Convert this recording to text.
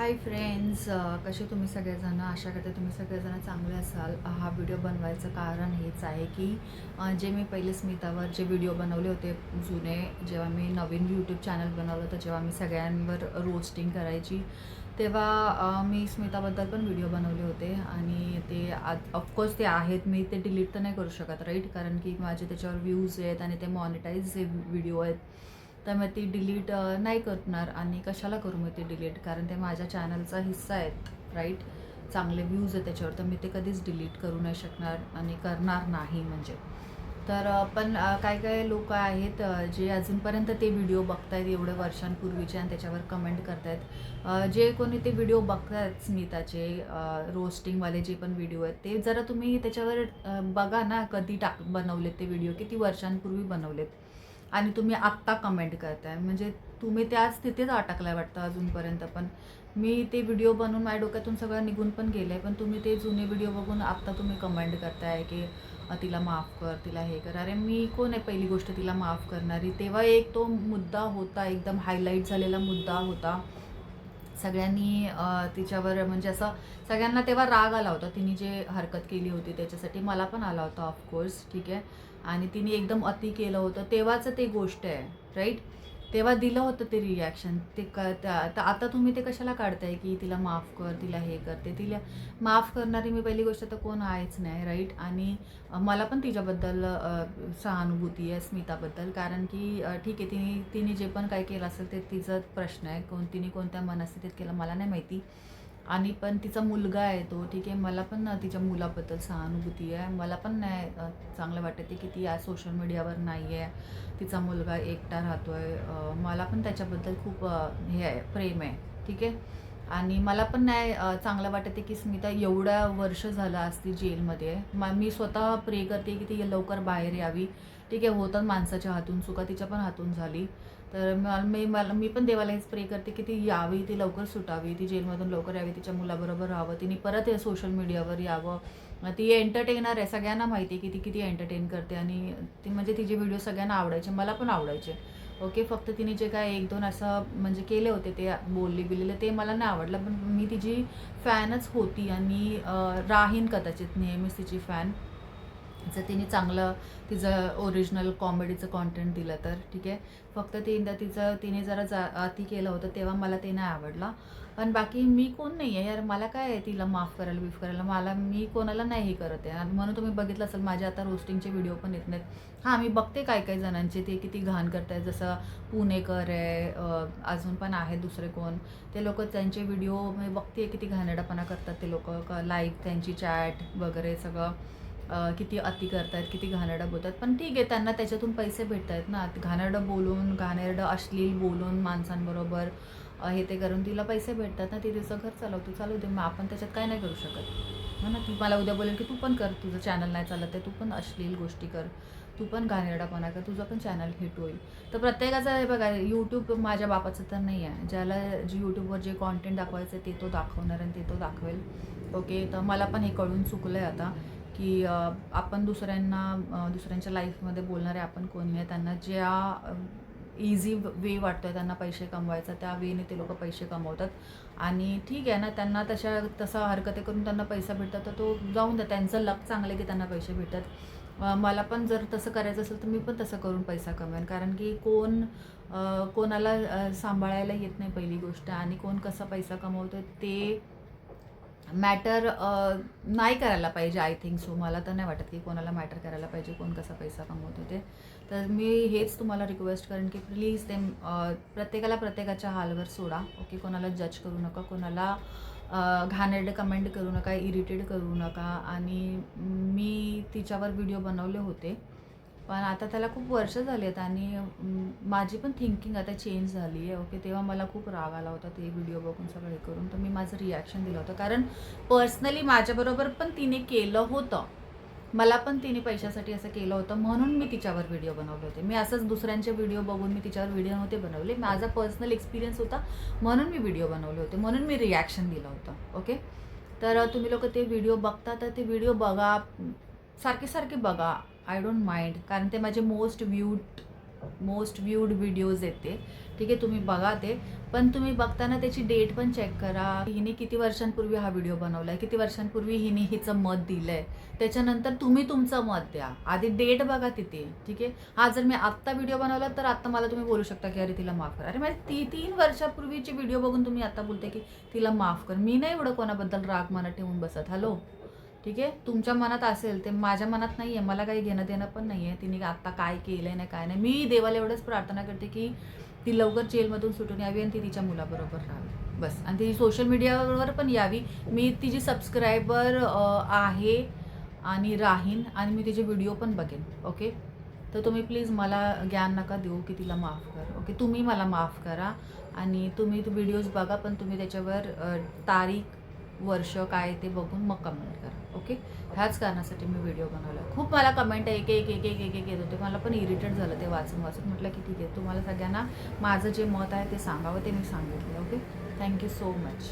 Hi friends कसे तुम्ही सगळेजण? आशा करते तुम्ही सगळेजण चांगले असाल. हा व्हिडिओ बनवायचं कारण हेच आहे की जे मी पहिले स्मितावर जे व्हिडिओ बनवले होते जुने जेव्हा मी नवीन यूट्यूब चॅनल बनवलं होतं जेव्हा मी सगळ्यांवर रोस्टिंग करायची तेव्हा मी स्मिताबद्दल पण व्हिडिओ बनवले होते आणि ते ऑफकोर्स ते आहेत. मी ते डिलीट तर नाही करू शकत राईट कारण की माझे त्याच्यावर व्ह्यूज आहेत आणि ते मॉनिटाईज जे व्हिडिओ आहेत. तर मग ती डिलीट नाही करणार आणि कशाला करू मी ते डिलीट कारण ते माझ्या चॅनलचा हिस्सा आहेत राईट चांगले व्ह्यूज आहेत त्याच्यावर तर मी ते कधीच डिलीट करू नाही शकणार आणि करणार नाही म्हणजे. तर पण काय काय लोक आहेत जे अजूनपर्यंत ते व्हिडिओ बघतायत एवढ्या वर्षांपूर्वीचे आणि त्याच्यावर कमेंट करतायत जे कोणी ते व्हिडिओ बघतायत स्मिताचे रोस्टिंगवाले जे पण व्हिडिओ आहेत ते जरा तुम्ही त्याच्यावर बघा ना कधी टाक बनवलेत ते व्हिडिओ किती वर्षांपूर्वी बनवलेत. आणि तुम्ही आत्ता कमेंट करताय. म्हणजे तुम्ही त्याच तिथेच अटकलाय वाटतं अजूनपर्यंत. पण मी ते व्हिडिओ बनवून माझ्या डोक्यातून सगळं निघून पण गेलं आहे पण तुम्ही ते जुने व्हिडिओ बघून आत्ता तुम्ही कमेंट करताय की तिला माफ कर तिला हे कर. अरे मी कोण आहे पहिली गोष्ट तिला माफ करणारी? तेव्हा एक तो मुद्दा होता एकदम हायलाईट झालेला मुद्दा होता. सगळ्यांनी तिच्यावर म्हणजे असं सगळ्यांना तेव्हा राग आला होता. तिने जे हरकत केली होती त्याच्यासाठी मला पण आला होता ऑफकोर्स ठीक आहे. आणि तिने एकदम अति केलं होतं. तेव्हाचं ते गोष्ट आहे राईट तेव्हा दिलं होतं ते रिॲक्शन ते क त्या- तर आता तुम्ही ते कशाला काढताय की तिला माफ कर तिला हे करते तिला माफ करणारी मी पहिली गोष्ट तर कोण आहेच नाही राईट आणि मला पण तिच्याबद्दल सहानुभूती आहे स्मिताबद्दल. कारण की ठीक आहे तिने तिने जे पण काय केलं असेल ते तिचा प्रश्न आहे. कोण तिने कोणत्या मनस्थितीत केलं मला नाही माहिती. आणि पण तिचा मुलगा आहे तो ठीक आहे मला पण तिच्या मुलाबद्दल सहानुभूती आहे. मला पण नाही चांगलं वाटते की ती आज सोशल मीडियावर नाही आहे. तिचा मुलगा एकटा राहतो आहे मला पण त्याच्याबद्दल खूप हे आहे प्रेम आहे ठीक आहे. आणि मला पण नाही चांगलं वाटते की स्मिता एवढ्या वर्ष झालं आज ती जेलमध्ये. मा मी स्वतः प्रे करते की ती लवकर बाहेर यावी. ठीक आहे होतात माणसाच्या हातून चुका तिच्या पण हातून झाली. तर मला मी मला मी पण देवाला हेच प्रे करते की ती यावी ती लवकर सुटावी ती जेलमधून लवकर यावी तिच्या मुलाबरोबर राहावं तिने परत सोशल मीडियावर यावं. ती एंटरटेनर आहे सगळ्यांना माहिती आहे की ती किती एंटरटेन करते आणि ती म्हणजे तिचे व्हिडिओ सगळ्यांना आवडायचे मला पण आवडायचे. ओके फक्त तिने जे काय एक दोन असं म्हणजे केले होते ते बोलले बिलेले ते मला नाही आवडलं पण मी तिची फॅनच होती आणि राहीन कदाचित नेहमीच तिची फॅन जर तिने चांगलं तिचं ओरिजिनल कॉमेडीचं कॉन्टेंट दिलं तर ठीक आहे? फक्त तीनदा तिचं तिने जरा जा अति केलं होतं तेव्हा मला ते नाही आवडलं. पण बाकी मी कोण नाही आहे? यार मला काय आहे तिला माफ करायला बिफ करायला? मला मी कोणाला नाही हे करत आहे. आणि म्हणून तुम्ही बघितलं असेल माझे आता रोस्टिंगचे व्हिडिओ पण येत नाहीत. हां मी बघते काय काय जणांचे. ते किती घाण करत आहेत जसं पुणेकर आहे अजून पण आहेत दुसरे कोण. ते लोक त्यांचे व्हिडिओ म्हणजे मी बघते किती घाणेडापणा करतात ते लोक. लाईक त्यांची चॅट वगैरे सगळं. किती अति करतायत किती घाणेरडं बोलतात पण ठीक आहे त्यांना त्याच्यातून पैसे भेटत आहेत ना. घाणेरडं बोलून घाणेरडं अश्लील बोलून माणसांबरोबर हे ते करून तिला पैसे भेटतात ना ती तिचं घर चालवते चालू दे. मग आपण त्याच्यात काय नाही करू शकत. हो ना ती मला उद्या बोलेल की तू पण कर तुझं चॅनल नाही चालत आहे तू पण अश्लील गोष्टी कर. तू पण घाणेरडापणा कर तुझं पण चॅनल हिट होईल. तर प्रत्येकाचं हे बघा यूट्यूब माझ्या बापाचं तर नाही आहे. ज्याला जे यूट्यूबवर जे कॉन्टेंट दाखवायचं आहे ते तो दाखवणार आणि ते तो दाखवेल. ओके तर मला पण हे कळून चुकलं आहे आता. की आपण दुसऱ्यांना दुसऱ्यांच्या लाईफमध्ये बोलणारे आपण कोण नाही त्यांना ज्या इझी वे वाटतो आहे त्यांना पैसे कमवायचा त्या वेने ते लोक पैसे कमवतात. आणि ठीक आहे ना त्यांना तशा तसा हरकते करून त्यांना पैसा भेटतात तर तो जाऊन द्या. त्यांचं लक चांगलं आहे की त्यांना पैसे भेटतात. मला पण जर तसं करायचं असेल तर मी पण तसं करून पैसा कमवेन. कारण की कोण कोणाला सांभाळायला येत नाही पहिली गोष्ट. आणि कोण कसा पैसा कमवतो ते मॅटर नाही करायला पाहिजे आय थिंक सो मला तर नाही वाटत की कोणाला मॅटर करायला पाहिजे कोण कसा पैसा कमवतो ते तर मी हेच तुम्हाला रिक्वेस्ट करेन की प्लीज ते प्रत्येकाला प्रत्येकाच्या हालवर सोडा. ओके कोणाला जज करू नका कोणाला घाणेरडे कमेंट करू नका इरिटेड करू नका. आणि मी तिच्यावर व्हिडिओ बनवले होते. पण आता त्याला खूप वर्ष झाली आहेत आणि माझी पण थिंकिंग आता चेंज झाली आहे ओके तेव्हा मला खूप राग आला होता ते व्हिडिओ बघून सगळं हे करून. तर मी माझं रिॲक्शन दिलं होतं. कारण पर्सनली माझ्याबरोबर पण तिने केलं होतं. मला पण तिने पैशासाठी असं केलं होतं. म्हणून मी तिच्यावर व्हिडिओ बनवले होते. मी असंच दुसऱ्यांचे व्हिडिओ बघून मी तिच्यावर व्हिडिओ नव्हते बनवले. माझा पर्सनल एक्सपिरियन्स होता. म्हणून मी व्हिडिओ बनवले होते. म्हणून मी रिॲक्शन दिलं होतं. ओके तर तुम्ही लोक ते व्हिडिओ बघता तर ते व्हिडिओ बघा. सारखे सारखे बघा. आय डोंट माइंड कारण ते माझे most viewed most viewed videos येते. ठीक आहे तुम्ही बघा ते. पण तुम्ही बघताना त्याची डेट पण चेक करा. हिने किती वर्षांपूर्वी हा व्हिडिओ बनवला आहे किती वर्षांपूर्वी हिने हिचं मत दिलंय. त्याच्यानंतर तुम्ही तुमचं मत द्या. आधी डेट बघा तिथे. ठीक आहे? हा जर मी आत्ता व्हिडिओ बनवला तर आत्ता मला तुम्ही बोलू शकता की अरे तिला माफ करा. अरे माझी ती तीन वर्षापूर्वीची व्हिडिओ बघून तुम्ही आता बोलते की तिला माफ कर. मी नाही एवढं कोणाबद्दल राग मनात ठेवून बसत. हॅलो ठीक आहे? तुमच्या मनात असेल ते माझ्या मनात नाही आहे मला काही घेणं देणं पण नाही आहे तिने आत्ता काय केलं आहे नाही काय नाही. मी देवाला एवढंच प्रार्थना करते की ती लवकर जेलमधून सुटून यावी आणि ती तिच्या मुलाबरोबर राहावी. बस. आणि ती सोशल मीडियावर पण यावी. मी तिची सबस्क्रायबर आहे आणि राहीन आणि मी तिचे व्हिडिओ पण बघेन. ओके तर तुम्ही प्लीज मला ज्ञान नका देऊ की तिला माफ कर. ओके तुम्ही मला माफ करा आणि तुम्ही व्हिडिओज बघा पण तुम्ही त्याच्यावर तारीख वर्ष काय ते बघून मग कमेंट करा ओके ह्याच कारणासाठी मी व्हिडिओ बनवला खूप मला कमेंट एक एक एक एक एक एक येत होते. मला पण इरिटेट झालं ते वाचून वाचून. म्हटलं की ठीक आहे तुम्हाला सगळ्यांना माझं जे मत आहे ते सांगावं ते मी सांगितलं ओके थँक्यू सो मच